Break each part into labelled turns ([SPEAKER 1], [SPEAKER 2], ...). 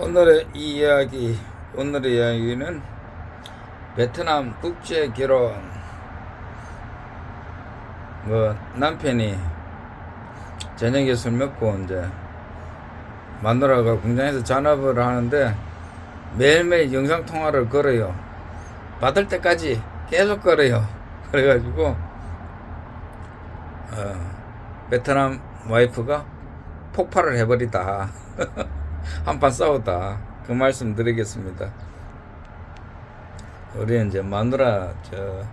[SPEAKER 1] 오늘의 이 이야기, 오늘의 이야기는 베트남 국제 결혼. 뭐 남편이 저녁에 술 먹고 이제 마누라가 공장에서 잔업을 하는데 매일매일 영상 통화를 걸어요. 받을 때까지 계속 걸어요. 그래가지고 어, 베트남 와이프가 폭발을 해버리다. 한판 싸웠다. 그 말씀 드리겠습니다. 우리 이제 마누라 저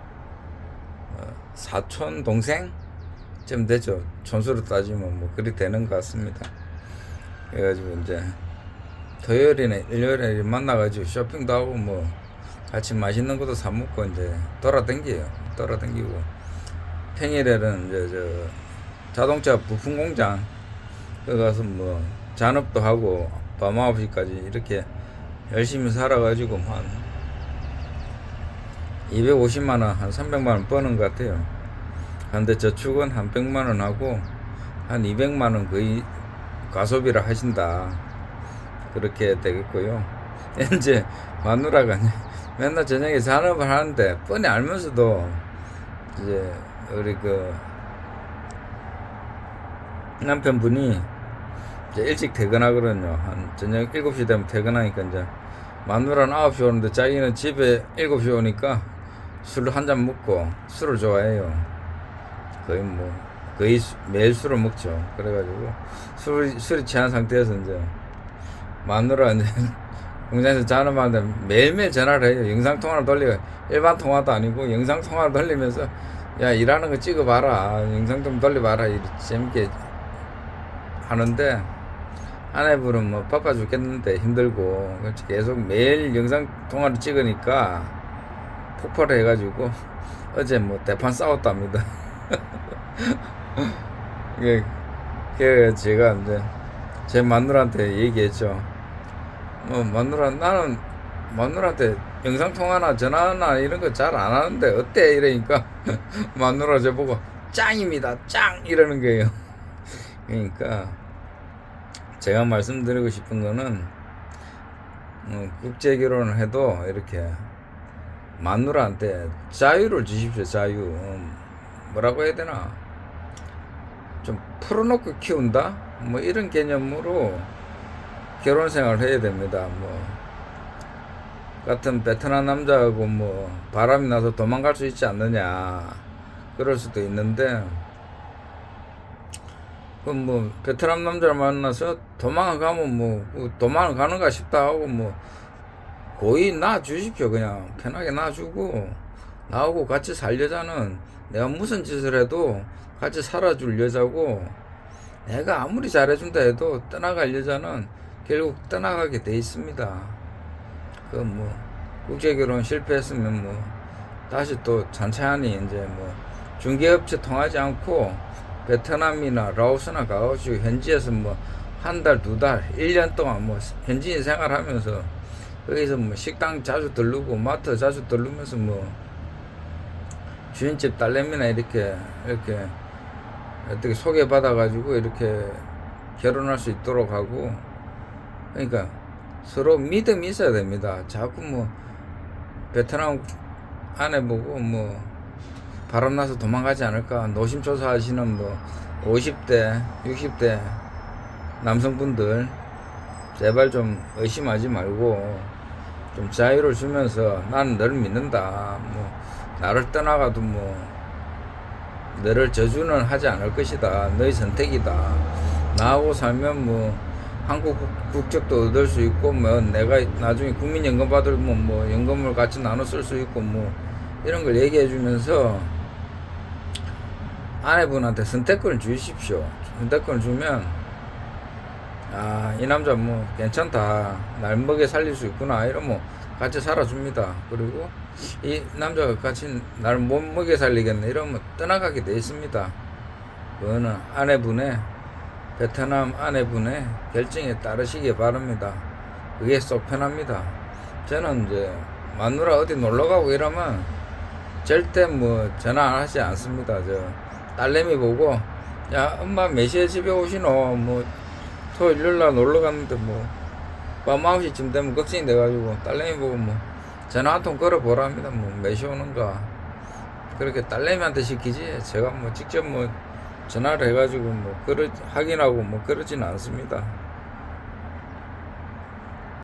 [SPEAKER 1] 어, 사촌 동생 쯤 되죠. 촌수로 따지면 뭐 그리 되는 것 같습니다. 그래가지고 이제 토요일이나 일요일에 만나가지고 쇼핑도 하고 뭐 같이 맛있는 것도 사 먹고 이제 돌아댕겨요. 돌아댕기고 평일에는 이제 저 자동차 부품 공장 그 가서 뭐 잔업도 하고 밤 9시까지 이렇게 열심히 살아가지고 한 250만 원, 한 300만 원 버는 것 같아요. 근데 저축은 한 100만 원 하고 한 200만 원 거의 가소비를 하신다. 그렇게 되겠고요. 이제 마누라가 맨날 저녁에 잔업을 하는데 뻔히 알면서도 이제 우리 그 남편분이 이제 일찍 퇴근하거든요. 한 저녁 7시 되면 퇴근하니까 이제 마누라는 9시 오는데 자기는 집에 7시 오니까 술한잔 먹고 술을 좋아해요. 거의 뭐 거의 수- 매일 술을 먹죠. 그래가지고 술 술이 취한 상태에서 이제 마누라 이제 공장에서 전화하는데 매일매일 전화를 해요. 영상 통화를 돌리고 일반 통화도 아니고 영상 통화를 돌리면서 야 일하는 거 찍어봐라. 영상 좀 돌려봐라. 재밌게 하는데 아내분은 뭐 바빠 죽겠는데 힘들고 계속 매일 영상 통화를 찍으니까 폭발을 해가지고 어제 뭐 대판 싸웠답니다. 그, 그 제가 이제 제 마누라한테 얘기했죠. 뭐 마누라 나는 마누라한테 영상 통화나 전화나 이런 거 잘 안 하는데 어때 이러니까 마누라 저보고 짱입니다 짱 이러는 거예요. 그러니까 제가 말씀드리고 싶은 거는 어, 국제 결혼을 해도 이렇게 마누라한테 자유를 주십시오 자유. 음, 뭐라고 해야 되나? 좀 풀어놓고 키운다? 뭐 이런 개념으로 결혼 생활을 해야 됩니다. 뭐 같은 베트남 남자하고 뭐 바람이 나서 도망갈 수 있지 않느냐. 그럴 수도 있는데 그럼 뭐 베트남 남자를 만나서 도망을 가면 뭐 도망을 가는가 싶다 하고 뭐 거의 놔 주십시오 그냥. 편하게 놔주고 나하고 같이 살 여자는 내가 무슨 짓을 해도 같이 살아줄 여자고 내가 아무리 잘해준다 해도 떠나갈 여자는 결국 떠나가게 돼 있습니다. 그 뭐 국제결혼 실패했으면 뭐 다시 또 찬찬히 이제 뭐 중개업체 통하지 않고 베트남이나 라오스나 가가지고 현지에서 뭐 한 달, 두 달, 일 년 동안 뭐 현지인 생활하면서 거기서 뭐 식당 자주 들르고 마트 자주 들르면서 뭐 주인집 딸내미나 이렇게 이렇게 어떻게 소개받아 가지고 이렇게 결혼할 수 있도록 하고 그러니까 서로 믿음이 있어야 됩니다. 자꾸 뭐 베트남 안에 보고 뭐 바람 나서 도망가지 않을까. 노심초사 하시는 뭐 50대 60대 남성분들 제발 좀 의심하지 말고 좀 자유를 주면서 너를 믿는다. 뭐 나를 떠나가도 뭐 너를 저주는 하지 않을 것이다. 너의 선택이다. 나하고 살면 뭐 한국 국- 국적도 얻을 수 있고 뭐 내가 나중에 국민연금 받으면 뭐 연금을 같이 나눠 쓸 수 있고 뭐 이런 걸 얘기해 주면서 아내분한테 선택권을 주십시오. 선택권을 주면 아 이 남자 뭐 괜찮다 날 먹여 살릴 수 있구나 이러면 같이 살아줍니다. 그리고 이 남자가 같이 날 못 먹여 살리겠네 이러면 떠나가게 돼 있습니다. 그거는 아내분의 베트남 아내분의 결정에 따르시기 바랍니다. 그게 속 편합니다. 저는 이제 마누라 어디 놀러 가고 이러면 절대 뭐 전화 안 하지 않습니다. 저 딸내미 보고 야 엄마 몇 시에 집에 오시노 뭐 토요일 날 놀러 갔는데 뭐밤 9시쯤 되면 걱정이 돼가지고 딸내미 보고 뭐 전화 한 통 걸어보라 합니다. 뭐 몇 시 오는가. 그렇게 딸내미한테 시키지 제가 뭐 직접 뭐 전화를 해가지고 뭐 그러, 확인하고 뭐 그러지는 않습니다.